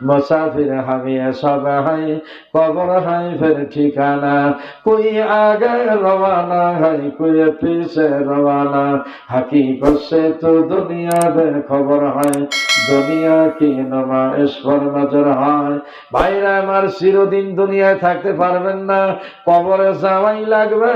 মুসাফির হামি সব হাই, কবর হাই, ফের ঠিকানা। কুই আগে রওয়ানা হাই, কুই পিছে রওয়ানা। হাকি করছে তো দুনিয়া খবর হয় দুনিয়া কি পর নজর হয়। ভাইরা আমার চিরদিন দুনিয়ায় থাকতে পারবেন না। কবরে যাওয়াই লাগবে।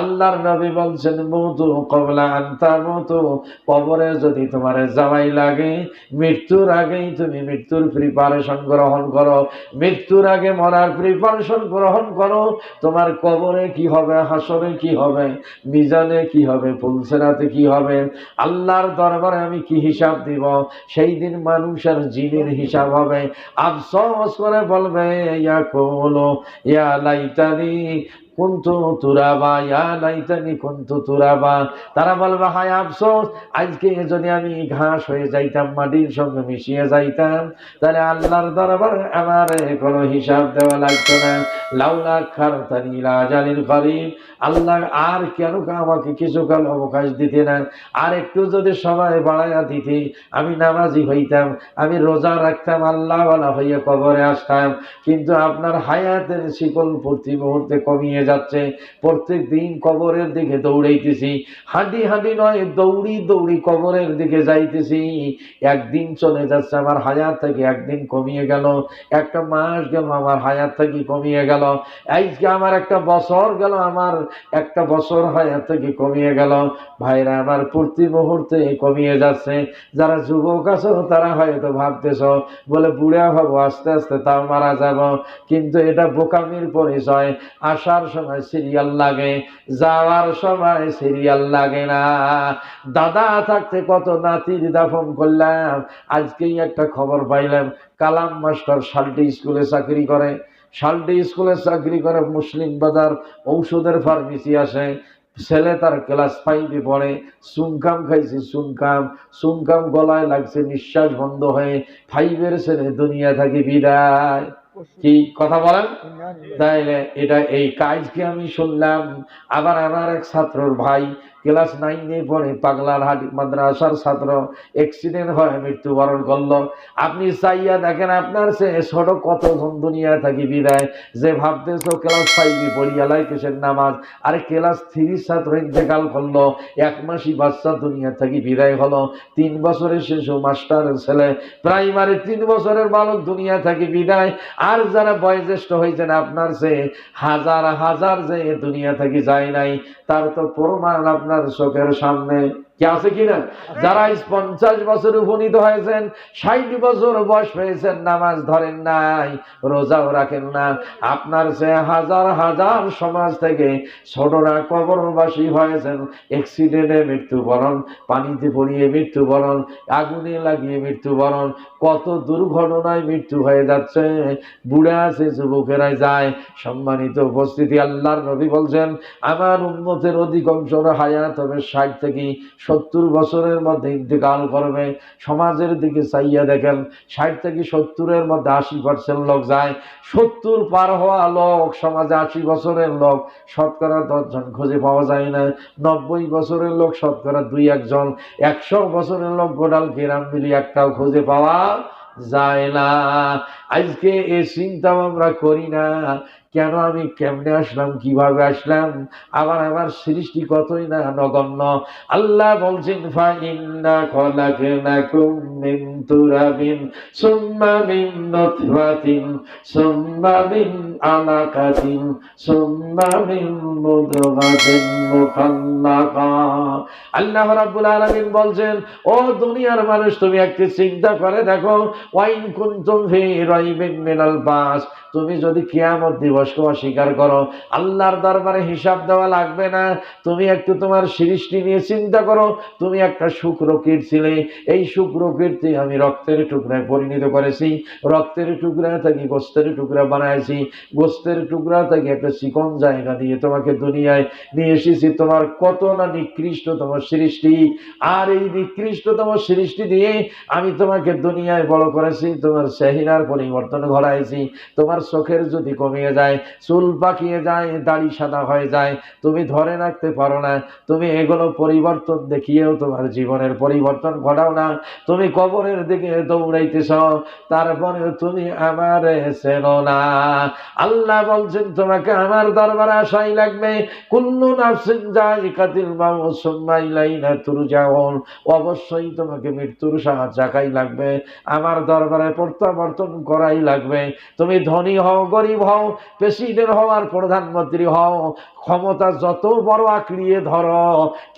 আল্লাহর নবী বলছেন মধু কবলা আন্তা মধু কবরে যদি তোমার যাওয়াই লাগে, মৃত্যুর আগেই তুমি মৃত্যুর প্রিপারেশন গ্রহণ করো। মৃত্যুর আগে মরার প্রিপারেশন গ্রহণ করো। তোমার কবরে কি হবে, হাসরে কি হবে, মিজানে কি হবে পুলসেরাতে কি হবে? আল্লাহর দরবারে আমি কি হিসাব দিব? সেই দিন মানুষ আর জিনের হিসাব হবে। আফসোস করে বলবে ইয়া কোলো ইয়া লাইতানি কুন্তু তুরাবা, ইয়া লাইতানি কুন্তু তুরাবা। তারা বলবে, হায় আফসোস, আজকে যদি আমি ঘাস হয়ে যাইতাম, মাটির সঙ্গে মিশিয়ে যাইতাম, তাহলে আল্লাহর দরবার আমার কোনো হিসাব দেওয়া লাগতো না। লাউলা খারতানি রাজালিল করিম আল্লাহ আর কেন আমাকে কিছুকাল অবকাশ দিতে না? আর একটু যদি সময় বাড়াইয়া দিতে, আমি নামাজি হইতাম, আমি রোজা রাখতাম, আল্লাহওয়ালা হইয়া কবরে আসতাম। কিন্তু আপনার হায়াতের শিকল প্রতি মুহূর্তে কমিয়ে যাচ্ছে। প্রত্যেক দিন কবরের দিকে দৌড়াইতেছি। হাঁটি হাঁটি নয়, দৌড়ি দৌড়ি কবরের দিকে যাইতেছি। একদিন চলে যাচ্ছে আমার হায়াত থেকে, একদিন কমিয়ে গেল। একটা মাস গেল আমার হায়াত থেকে কমিয়ে গেল। আজকে আমার একটা বছর গেল, আমার একটা বছর হায়াত থেকে কমিয়ে গেল। ভাইরা, আমার প্রতি মুহূর্তে কমিয়ে যাচ্ছে। যারা যুবক আছো, তারা হয়তো ভাবতেছ, বলে বুড়া হব, আস্তে আস্তে তাও মারা যাব। কিন্তু এটা বোকামির পরিচয়। আসার সময় সিরিয়াল লাগে, যাওয়ার সময় সিরিয়াল লাগে না। দাদা থাকতে কত নাতির দাফন করলাম, আজকেই একটা খবর পাইলাম, কালাম মাস্টার শাল্টি স্কুলে চাকরি করে। শাল্টি স্কুলে চাকরি করে মুসলিম বাজার ঔষধের ফার্মেসি আসে, ছেলে তার ক্লাস ফাইভে পড়ে সুনকাম খাইছে সুনকাম সুনকাম গলায় লাগছে, নিঃশ্বাস বন্ধ হয়ে ফাইভের ছেলে দুনিয়া থাকি বিদায়। কি কথা বলেন? তাইলে এটা এই কাজকে আমি শুনলাম আবার আমার এক ছাত্রর ভাই ক্লাস নাইনে পড়ে পাগলার হাট মাদ্রাসার ছাত্র অ্যাক্সিডেন্ট হয়, মৃত্যুবরণ করল। আপনি চাইয়া দেখেন আপনার সে ছোট কতজন দুনিয়া থাকি বিদায়। যে ভাবতেছ ক্লাস ফাইভে পড়িয়া লাইকেশের নামাজ? আরে ক্লাস থ্রির ছাত্র ইন্তেকাল করল, এক মাসই বাচ্চা দুনিয়া থাকি বিদায় হলো। তিন বছরের শিশু মাস্টারের ছেলে, প্রাইমারি তিন বছরের বালক দুনিয়া থাকি বিদায়। আর যারা বয়োজ্যেষ্ঠ হয়েছেন আপনার সে হাজার হাজার যে দুনিয়া থাকি যায় নাই, তার তো প্রমাণ আপনার চোখের সামনে কি আছে কিনা যারা পঞ্চাশ বছর উপনীত হয়েছেন, ষাট বছর বয়স হয়েছেন, নামাজ ধরেন নাই, রোজাও রাখেন না। আপনার সে হাজার হাজার সমাজ থেকে ছোটরা কবরবাসী হয়েছেন অ্যাক্সিডেন্টে মৃত্যুবরণ পানিতে পড়িয়ে মৃত্যুবরণ আগুনে লাগিয়ে মৃত্যুবরণ কত দুর্ঘটনায় মৃত্যু হয়ে যাচ্ছে। বুড়া আছে যুবকেরাই যায়। সম্মানিত উপস্থিতি, আল্লাহর নবী বলছেন, আমার উন্নতের অধিকাংশ হায়াত হবে ষাট থেকে সত্তর বছরের মধ্যে ইন্তেকাল করবে। সমাজের দিকে চাইয়া দেখেন, ষাট থেকে সত্তরের মধ্যে আশি পার্সেন্ট লোক যায়। সত্তর পার হওয়া লোক, সমাজে আশি বছরের লোক, শতকরা দশজন খুঁজে পাওয়া যায় না। নব্বই বছরের লোক, শতকরা দুই একজন। একশো বছরের লোক গোডাল গ্রাম মিলি একটাও খুঁজে পাওয়া যায় না। আজকে এ চিন্তাও আমরা করি না। কেন আমি কেমনে আসলাম, কীভাবে আসলাম? আবার আমার সৃষ্টি কতই না নগণ্য। আল্লাহ বলছেন আল্লাহ রাব্বুল আলামিন বলছেন, ও দুনিয়ার মানুষ, তুমি একটি চিন্তা করে দেখো। ওয়াইন কুনতুম ফি রাইবিন মিনাল বাস, তুমি যদি কেয়ামত কিয়ামত দিবসকে অস্বীকার করো। আল্লাহর দরবারে হিসাব দেওয়া লাগবে না। তুমি একটু তোমার সৃষ্টি নিয়ে চিন্তা করো। তুমি একটা শুক্র ছিলে। এই শুক্র কীর্তি আমি রক্তের টুকরায় পরিণত করেছি। রক্তের টুকরা থেকে গোস্তের টুকরা বানাইছি। গোস্তের টুকরা থেকে একটা চিকন জায়গা দিয়ে তোমাকে দুনিয়ায় নিয়ে এসেছি। তোমার কত না নিকৃষ্টতম সৃষ্টি। আর এই নিকৃষ্টতম সৃষ্টি দিয়ে আমি তোমাকে দুনিয়ায় বড় করেছি। তোমার চাহিদার পরিবর্তন ঘটাইছি। তোমার চোখের যদি কমিয়ে যায় যায়, চুল পাকিয়ে যায়, দাড়ি সাদা হয়ে যায়। তুমি ধরে রাখতে পারো না, তুমি এগুলো পরিবর্তন দেখিয়েও তোমার জীবনের পরিবর্তন ঘটাও না। তুমি কবরের দিকে দৌড়াইতেছ, তারপরে তুমি আমার চেনো না। আল্লাহ বলছেন, তোমাকে আমার দরবারে আসাই লাগবে। কুল্লু নাফসিন জায়কাতিল মাউত সুম্মা ইলাইনা তুরজাউন। অবশ্যই তোমাকে মৃত্যুর সাহায্যাকাই লাগবে, আমার দরবারে প্রত্যাবর্তন করাই লাগবে। তুমি ধনী হও, গরিব হও প্রেসিডেন্ট হও আর প্রধানমন্ত্রী হও, ক্ষমতা যত বড় আঁকড়িয়ে ধরো,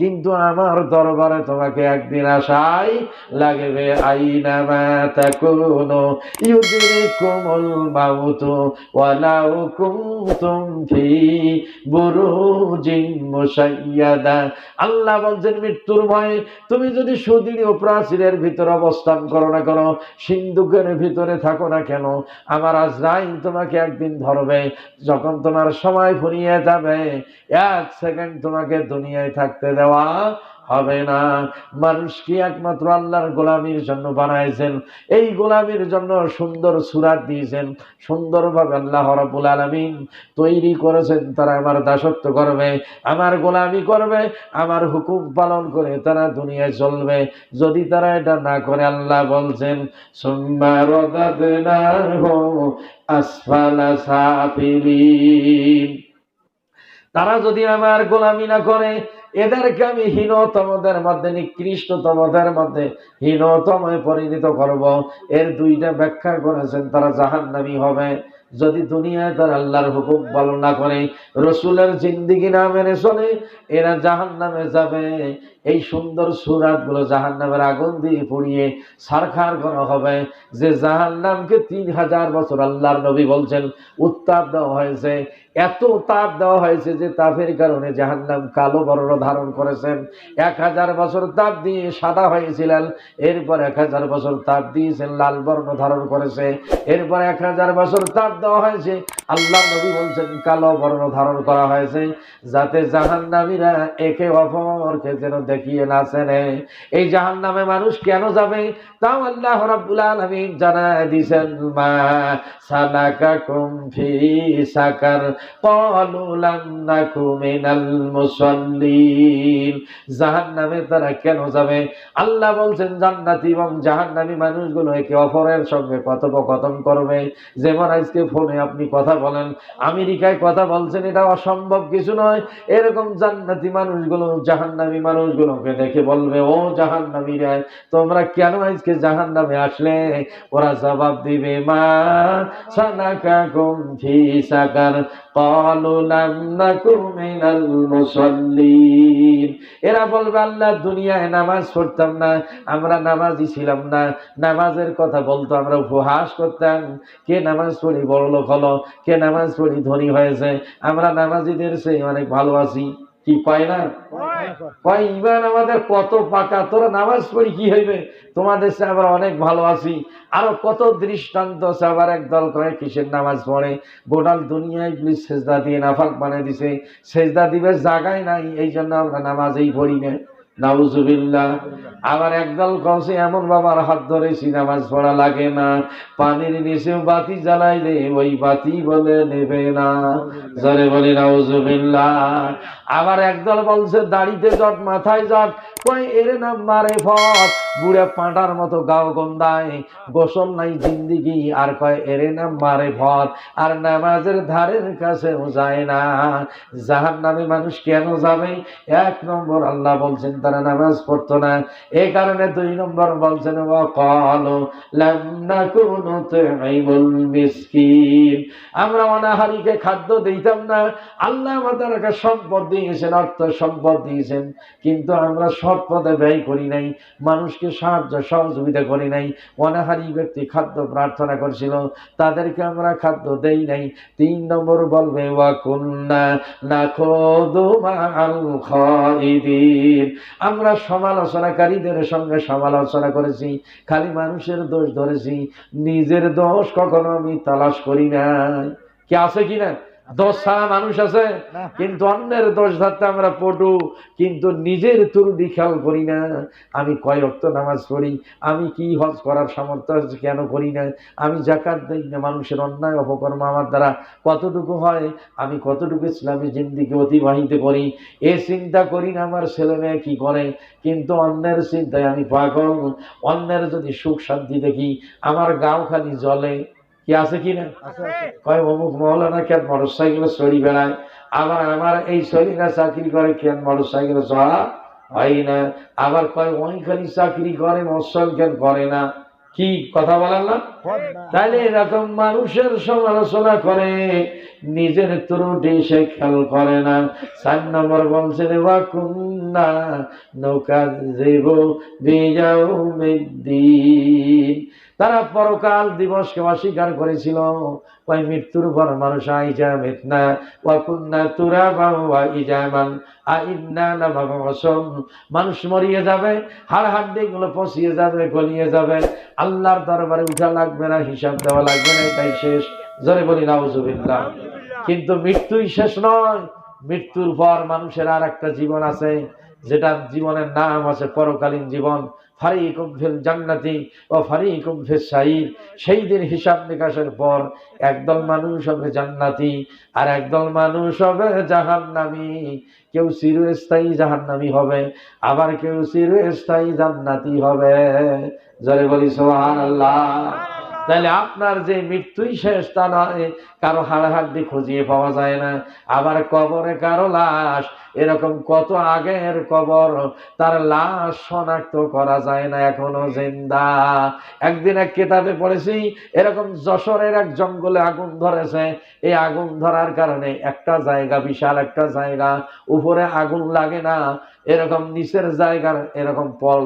কিন্তু আমার দরবারে তোমাকে একদিন আসাই লাগবে। আইনা মা তাকুনু ইউদরিকুমুল মাউতু ওয়ালাউ কুনতুম ফি বুরুজিন আল্লাহ বলছেন, মৃত্যুর ভয়ে তুমি যদি সুদৃঢ় প্রাচীরের ভিতরে অবস্থান করো না কেন, সিন্ধুকের ভিতরে থাকো না কেন, আমার আজরাইল তোমাকে একদিন ধরবে। যখন তোমার সময় ফুরিয়ে যাবে এক সেকেন্ড তোমাকে দুনিয়ায় থাকতে দেওয়া হবে না। মানুষ কি একমাত্র আল্লাহর গোলামির জন্য বানাইছেন। এই গোলামির জন্য সুন্দর সুরাত দিয়েছেন। সুন্দরভাবে আল্লাহ রাব্বুল আলামিন তৈরি করেছেন। তারা আমার দাসত্ব করবে, আমার গোলামি করবে, আমার হুকুম পালন করে তারা দুনিয়ায় চলবে। যদি তারা এটা না করে, আল্লাহ বলছেন রাদাদনাহু আসফালা সাফিলিন। তারা যদি আমার গোলামি না করে, এদেরকে আমি হীনতমদের মধ্যে, নিকৃষ্টতমদের মধ্যে হীনতমে পরিণত করব। এর দুইটা ব্যাখ্যা করেছেন, তারা জাহান্নামী হবে। যদি দুনিয়ায় তার আল্লাহর হুকুম পালন না করে, রসুলের জিন্দিগি না মেনে চলে, এরা জাহান নামে যাবে। এই সুন্দর সুরাতগুলো জাহান নামের আগুন দিয়ে পুড়িয়ে সারখার করা হবে, যে জাহান নামকে তিন হাজার বছর আল্লাহর নবী বলছেন, উত্তাপ দেওয়া হয়েছে। এত তাপ দেওয়া হয়েছে যে তাপের কারণে জাহান্নাম কালো বর্ণ ধারণ করেছেন। এক হাজার বছর তাপ দিয়ে সাদা হয়েছিলেন, এরপর এক হাজার বছর তাপ দিয়েছেন, লাল বর্ণ ধারণ করেছে। এরপর এক হাজার বছর তাপ দেওয়া হয়েছে আল্লাহ নবী বলছেন, কালো বর্ণ ধারণ করা হয়েছে, যাতে জাহান্নামীরা একে অপরকে যেন দেখিয়ে না চেনে। এই জাহান নামে মানুষ কেন যাবে? তাও আল্লাহ রাব্বুল আলামিন জানায় দিছেন, মা সাকার জাহান নামে তারা কেন যাবে? আল্লাহ বলছেন, জান্নাতি এবং মানুষগুলো একে অপরের সঙ্গে কথোপকথন করবে। যেমন আজকে ফোনে আপনি কথা কথা বলেন, আমেরিকায় কথা বলছেন, এটা অসম্ভব কিছু নয়। এরকম জান্নাতি মানুষগুলো, জাহান্নামি মানুষগুলোকে দেখে বলবে, ও জাহান্নামিরা তোমরা কেন আজকে জাহান্নামে আসলে? ওরা জবাব দিবে এরা বলবে, আল্লাহ, দুনিয়ায় নামাজ পড়তাম না, আমরা নামাজি ছিলাম না। নামাজের কথা বলতো, আমরা উপহাস করতাম। কে নামাজ পড়ি বড় লোক হলো কে নামাজ পড়ি ধনী হয়েছে। আমরা নামাজিদের সেই অনেক ভালো আছি কি পায় না? কয় ইমান আমাদের কত পাকা। তোরা নামাজ পড়ি কি হইবে? তোমাদের সে আমরা অনেক ভালো আছি আরও কত দৃষ্টান্ত আছে আবার একদল করে কিসের নামাজ পড়ে? গোটাল দুনিয়ায় পুলিশ সেজদা দিয়ে নাফাক বানিয়ে দিছে। সেজদা দিবে জাগায় নাই এই জন্য আমরা নামাজেই পড়ি না। নাউজুবিল্লাহ। আবার একদল কৌশে এমন বাবার হাত ধরে নামাজ পড়া লাগে না। পানির নিচেও বাতি জ্বালাইলে ওই বাতি বলে নেবে না। জরে বলি নাউজুবিল্লাহ। আবার একদল বলছে, দাড়িতে জট, মাথায় জট কই এর নাম মারে ফট। বুড়ে পাঁটার মতো গাও গন্দায় গোসল নাই জিন্দিগি, আর কয় এর নাম মারে ফট। আর নামাজের ধারের কাছেও যায় না। জাহান নামে মানুষ কেন যাবে? এক নম্বর আল্লাহ বলছেন তারা নামাজ পড়তো না। এই কারণে দুই নম্বর বলছেন আমরা অনাহারিকে খাদ্য দিতাম না। আল্লাহ আমাদেরকে সম্পদ দিয়েছেন, অর্থ সম্পদ দিয়েছেন। কিন্তু আমরা সৎ পথে ব্যয় করি নাই, মানুষকে সাহায্য সহযোগিতা করি নাই। অনাহারি ব্যক্তি খাদ্য প্রার্থনা করছিল, তাদেরকে আমরা খাদ্য দেই নাই। তিন নম্বর বলবে, ওয়াকুন্না নাখুদু মাআল খাইদিন। আমরা সমালোচনাকারীদের সঙ্গে সমালোচনা করেছি, খালি মানুষের দোষ ধরেছি, নিজের দোষ কখনো আমি তালাশ করি না কি আছে কি না দোষ ছাড়া মানুষ আছে কিন্তু অন্যের দোষ ধরতে আমরা পটু কিন্তু নিজের ত্রুটি খেয়াল করি না। আমি কয় রক্ত নামাজ পড়ি আমি কি হজ করার সামর্থ্য আছে কেন করি না? আমি জাকাত দিই না মানুষের অন্যায় অপকর্ম আমার দ্বারা কতটুকু হয়? আমি কতটুকু ইসলামী জিন্দিকে অতিবাহিত করি? এ চিন্তা করি না আমার ছেলে মেয়ে কি করে? কিন্তু অন্যের চিন্তায় আমি পাগল। অন্যের যদি সুখ শান্তি দেখি আমার গাও খালি জলে কি আছে কি না? কয় অমুক মহলানা কেন মোটর সাইকেলে চড়ি বেড়ায়? আবার আমার এই শরীরে চাকরি করে কেন মোটর সাইকেলে চড়া হয় না? আবার কয় ওইখানে চাকরি করে, মৎস্য কেন করে না? কি কথা বলেন না? তাহলে এরকম মানুষের সমালোচনা করে, নিজের ত্রুটি সে খেয়াল করে না। চার নম্বর বলছেন বা কুন্না নৌকা দেব বিজাও তারা পরকাল দিবসকে অস্বীকার করেছিল। ওই মৃত্যুর পর মানুষ আইজা মেতনা ওয়া কুন্না তুরা বা ইজামান। আইন্না না মানুষ মরিয়ে যাবে, হাড় হাড্ডি গুলো পচিয়ে যাবে, গলিয়ে যাবে। আল্লাহর দরবারে উঠা লাগবে। না, হিসাব দেওয়া লাগবে না, এটাই শেষ। জোরে বলি, নাউজুবিল্লাহ। কিন্তু মৃত্যুই শেষ নয়, মৃত্যুর পর মানুষের আর একটা জীবন আছে যেটা জীবনের নাম আছে পরকালীন জীবন। ফারিকুম ফিল জান্নাতি ও ফারিকুম ফিল সাইর। সেই দিন হিসাব নিকাশের পর একদল মানুষ হবে জান্নাতি আর একদল মানুষ হবে জাহান্নামী। কেউ চিরস্থায়ী জাহান্নামী হবে, আবার কেউ চিরস্থায়ী জান্নাতি হবে। জরে বলি সোহান আল্লাহ তাহলে আপনার যে মৃত্যুই শেষ তা নয়, কারও হাড়াহাড্ডি খুঁজিয়ে পাওয়া যায় না। আবার কবরে কারও লাশ, এরকম কত আগের কবর, তার লাশ শনাক্ত করা যায় না, এখনও জিন্দা। একদিন এক কেতাবে পড়েছি, এরকম যশোরের এক জঙ্গলে আগুন ধরেছে। এই আগুন ধরার কারণে একটা জায়গা, বিশাল একটা জায়গা, উপরে আগুন লাগে না। এরকম নিচের জায়গার এরকম পল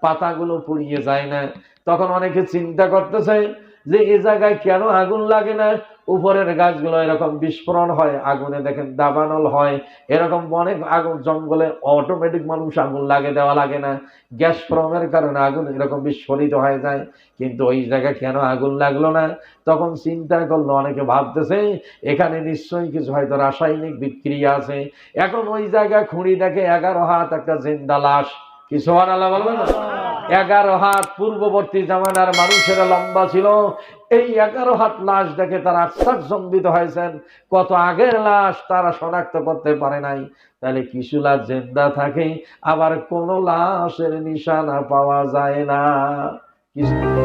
পাতাগুলো পুড়িয়ে যায় না। তখন অনেকে চিন্তা করতেছে যে এই জায়গায় কেন আগুন লাগে না? উপরের গাছগুলো এরকম বিস্ফোরণ হয়, আগুনে দেখেন দাবানল হয়। এরকম অনেক আগুন জঙ্গলে অটোমেটিক মানুষ আগুন লাগে দেওয়া লাগে না। গ্যাস ফ্রমের কারণে আগুন এরকম বিস্ফোরিত হয়ে যায়। কিন্তু ওই জায়গায় কেন আগুন লাগল না? তখন চিন্তা করল, অনেকে ভাবতেছে, এখানে নিশ্চয়ই কিছু হয়তো রাসায়নিক বিক্রিয়া আছে। এখন ওই জায়গায় খুঁড়ি দেখে এগারো হাত একটা জিন্দা লাশ। কিছু সোহান আল্লাহ বলবেন না? এগারো হাত পূর্ববর্তী জামানার মানুষেরা লম্বা ছিল। এই এগারো হাত লাশ দেখে তারা আশ্চর্যম্বিত হয়েছেন। কত আগের লাশ তারা শনাক্ত করতে পারে নাই। তাহলে কিছু লাশ জেন্দা থাকে, আবার কোনো লাশের নিশানা পাওয়া যায় না। কিছু